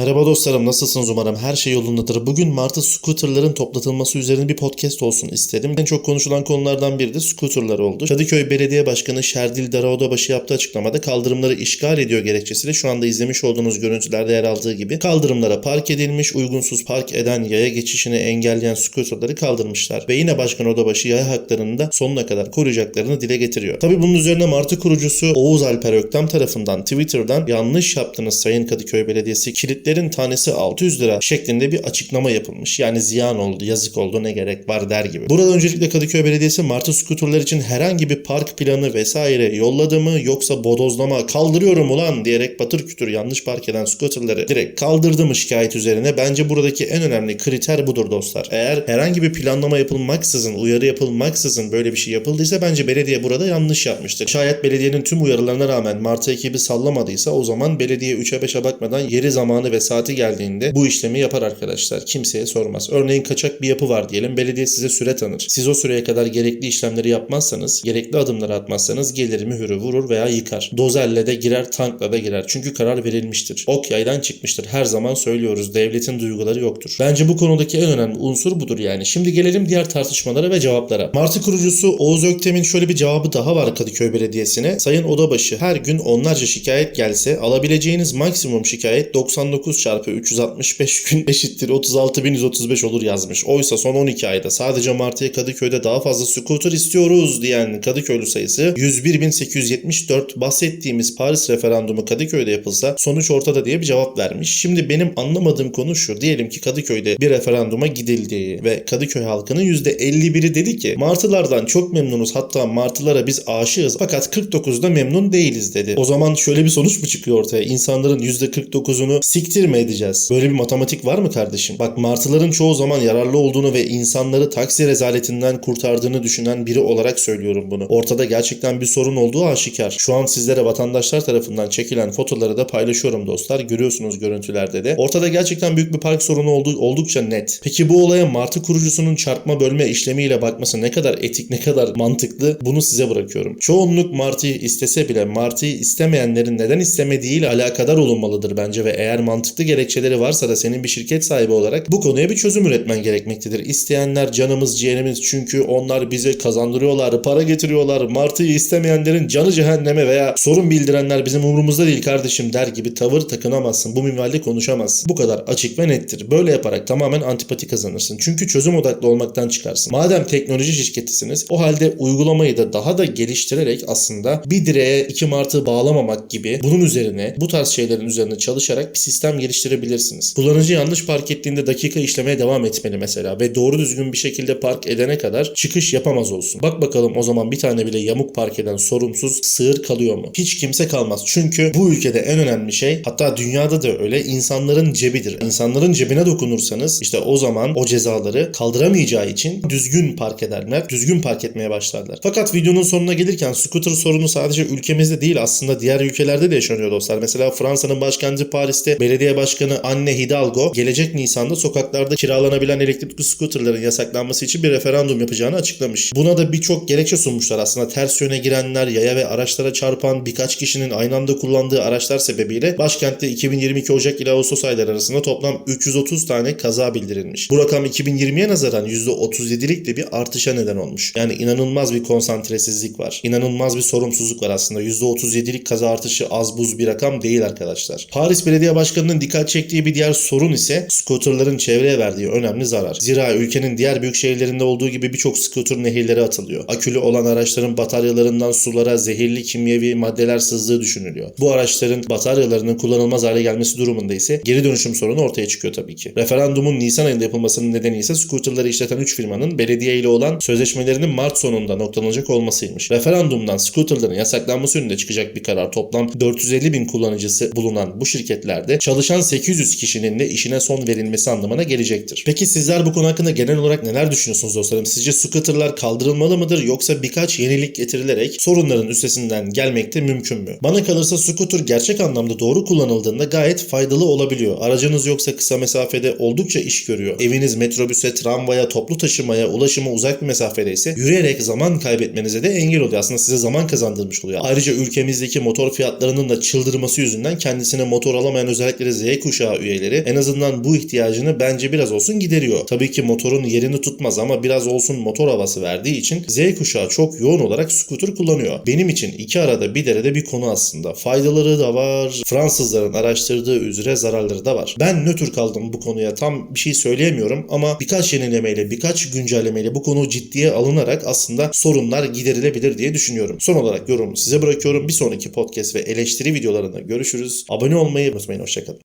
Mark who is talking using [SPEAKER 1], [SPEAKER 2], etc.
[SPEAKER 1] Merhaba dostlarım nasılsınız umarım her şey yolundadır. Bugün Mart'ta scooterların toplatılması üzerine bir podcast olsun istedim. En çok konuşulan konulardan biri de scooterlar oldu. Kadıköy Belediye Başkanı Şerdil Daraodabaşı yaptığı açıklamada kaldırımları işgal ediyor gerekçesiyle şu anda izlemiş olduğunuz görüntülerde yer aldığı gibi kaldırımlara park edilmiş, uygunsuz park eden yaya geçişini engelleyen scooterları kaldırmışlar. Ve yine Başkan Odabaşı yaya haklarını da sonuna kadar koruyacaklarını dile getiriyor. Tabi bunun üzerine Martı kurucusu Oğuz Alper Öktem tarafından Twitter'dan yanlış yaptınız Sayın Kadıköy Belediyesi kilitlerin tanesi 600 lira şeklinde bir açıklama yapılmış. Yani ziyan oldu, yazık oldu ne gerek var der gibi. Burada öncelikle Kadıköy Belediyesi Martı skuterler için herhangi bir park planı vesaire yolladı mı yoksa bodozlama kaldırıyorum ulan diyerek batır kütür yanlış park eden skuterleri direkt kaldırdı mı şikayet üzerine? Bence buradaki en önemli kriter budur dostlar. Eğer herhangi bir planlama yapılmaksızın, uyarı yapılmaksızın böyle bir şey yapıldıysa bence belediye burada yanlış yapmıştır. Şayet belediyenin tüm uyarılarına rağmen Martı ekibi sallamadıysa o zaman belediye 3'e 5'e bakmadan yeri zamanı ve saati geldiğinde bu işlemi yapar arkadaşlar. Kimseye sormaz. Örneğin kaçak bir yapı var diyelim. Belediye size süre tanır. Siz o süreye kadar gerekli işlemleri yapmazsanız, gerekli adımları atmazsanız gelir mühürü vurur veya yıkar. Dozerle de girer, tankla da girer. Çünkü karar verilmiştir. Ok yaydan çıkmıştır. Her zaman söylüyoruz. Devletin duyguları yoktur. Bence bu konudaki en önemli unsur budur yani. Şimdi gelelim diğer tartışmalara ve cevaplara. Martı kurucusu Oğuz Öktem'in şöyle bir cevabı daha var Kadıköy Belediyesi'ne. Sayın Odabaşı her gün onlarca şikayet gelse alabileceğiniz maksimum şikayet 99 çarpı 365 gün eşittir 36.135 olur yazmış. Oysa son 12 ayda sadece Martı'ya Kadıköy'de daha fazla scooter istiyoruz diyen Kadıköylü sayısı 101.874 bahsettiğimiz Paris referandumu Kadıköy'de yapılsa sonuç ortada diye bir cevap vermiş. Şimdi benim anlamadığım konu şu. Diyelim ki Kadıköy'de bir referanduma gidildi ve Kadıköy halkının %51'i dedi ki Martılardan çok memnunuz hatta Martılara biz aşığız fakat 49'da memnun değiliz dedi. O zaman şöyle bir sonuç mu çıkıyor ortaya? İnsanların %49'unu siktir mi edeceğiz? Böyle bir matematik var mı kardeşim? Bak martıların çoğu zaman yararlı olduğunu ve insanları taksi rezaletinden kurtardığını düşünen biri olarak söylüyorum bunu. Ortada gerçekten bir sorun olduğu aşikar. Şu an sizlere vatandaşlar tarafından çekilen fotoları da paylaşıyorum dostlar. Görüyorsunuz görüntülerde de. Ortada gerçekten büyük bir park sorunu olduğu oldukça net. Peki bu olaya martı kurucusunun çarpma bölme işlemiyle bakması ne kadar etik ne kadar mantıklı bunu size bırakıyorum. Çoğunluk martıyı istese bile martıyı istemeyenlerin neden istemediğiyle alakadar olunmalıdır bence ve eğer mantıklı gerekçeleri varsa da senin bir şirket sahibi olarak bu konuya bir çözüm üretmen gerekmektedir. İsteyenler canımız ciğerimiz çünkü onlar bize kazandırıyorlar, para getiriyorlar. Martıyı istemeyenlerin canı cehenneme veya sorun bildirenler bizim umurumuzda değil kardeşim der gibi tavır takınamazsın. Bu minvalde konuşamazsın. Bu kadar açık ve nettir. Böyle yaparak tamamen antipati kazanırsın. Çünkü çözüm odaklı olmaktan çıkarsın. Madem teknoloji şirketisiniz o halde uygulamayı da daha da geliştirerek aslında bir direğe iki martı bağlamamak gibi bunun üzerine bu tarz şeylerin üzerine çalışarak bir sistem geliştirebilirsiniz. Kullanıcı yanlış park ettiğinde dakika işlemeye devam etmeli mesela ve doğru düzgün bir şekilde park edene kadar çıkış yapamaz olsun. Bak bakalım o zaman bir tane bile yamuk park eden sorumsuz sığır kalıyor mu? Hiç kimse kalmaz. Çünkü bu ülkede en önemli şey hatta dünyada da öyle insanların cebidir. İnsanların cebine dokunursanız işte o zaman o cezaları kaldıramayacağı için düzgün park ederler. Düzgün park etmeye başlarlar. Fakat videonun sonuna gelirken scooter sorunu sadece ülkemizde değil aslında diğer ülkelerde de yaşanıyor dostlar. Mesela Fransa'nın başkenti Paris'te belediye başkanı Anne Hidalgo gelecek Nisan'da sokaklarda kiralanabilen elektrikli scooterların yasaklanması için bir referandum yapacağını açıklamış. Buna da birçok gerekçe sunmuşlar aslında. Ters yöne girenler, yaya ve araçlara çarpan birkaç kişinin aynı anda kullandığı araçlar sebebiyle başkentte 2022 Ocak ile Ağustos ayları arasında toplam 330 tane kaza bildirilmiş. Bu rakam 2020'ye nazaran %37'lik de bir artışa neden olmuş. Yani inanılmaz bir konsantresizlik var. İnanılmaz bir sorumsuzluk var aslında. %37'lik kaza artışı az buz bir rakam değil arkadaşlar. Paris Belediye Başkanı'nın dikkat çektiği bir diğer sorun ise scooterların çevreye verdiği önemli zarar. Zira ülkenin diğer büyük şehirlerinde olduğu gibi birçok scooter nehirlere atılıyor. Akülü olan araçların bataryalarından sulara zehirli kimyevi maddeler sızdığı düşünülüyor. Bu araçların bataryalarının kullanılmaz hale gelmesi durumunda ise geri dönüşüm sorunu ortaya çıkıyor tabii ki. Referandumun Nisan ayında yapılmasının nedeni ise scooterları işleten 3 firmanın belediye ile olan sözleşmelerinin Mart sonunda noktalanacak olmasıymış. Referandumdan scooterların yasaklanması yönünde çıkacak bir karar toplam 450 bin kullanıcısı bulunan bu şirketlerde çalışan 800 kişinin de işine son verilmesi anlamına gelecektir. Peki sizler bu konu hakkında genel olarak neler düşünüyorsunuz dostlarım? Sizce scooterlar kaldırılmalı mıdır yoksa birkaç yenilik getirilerek sorunların üstesinden gelmekte mümkün mü? Bana kalırsa scooter gerçek anlamda doğru kullanıldığında gayet faydalı olabiliyor. Aracınız yoksa kısa mesafede oldukça iş görüyor. Eviniz metrobüse, tramvaya, toplu taşımaya, ulaşıma uzak bir mesafede ise yürüyerek zaman kaybetmenize de engel oluyor. Aslında size zaman kazandırmış oluyor. Ayrıca ülkemizdeki motor fiyatlarının da çıldırması yüzünden kendisine motor alamayan özellikle öğrencileri, Z kuşağı üyeleri en azından bu ihtiyacını bence biraz olsun gideriyor. Tabii ki motorun yerini tutmaz ama biraz olsun motor havası verdiği için Z kuşağı çok yoğun olarak scooter kullanıyor. Benim için iki arada bir derede bir konu aslında. Faydaları da var. Fransızların araştırdığı üzere zararları da var. Ben nötr kaldım bu konuya. Tam bir şey söyleyemiyorum ama birkaç yenilemeyle, birkaç güncellemeyle bu konu ciddiye alınarak aslında sorunlar giderilebilir diye düşünüyorum. Son olarak yorumumu size bırakıyorum. Bir sonraki podcast ve eleştiri videolarında görüşürüz. Abone olmayı unutmayın. Hoşçakalın.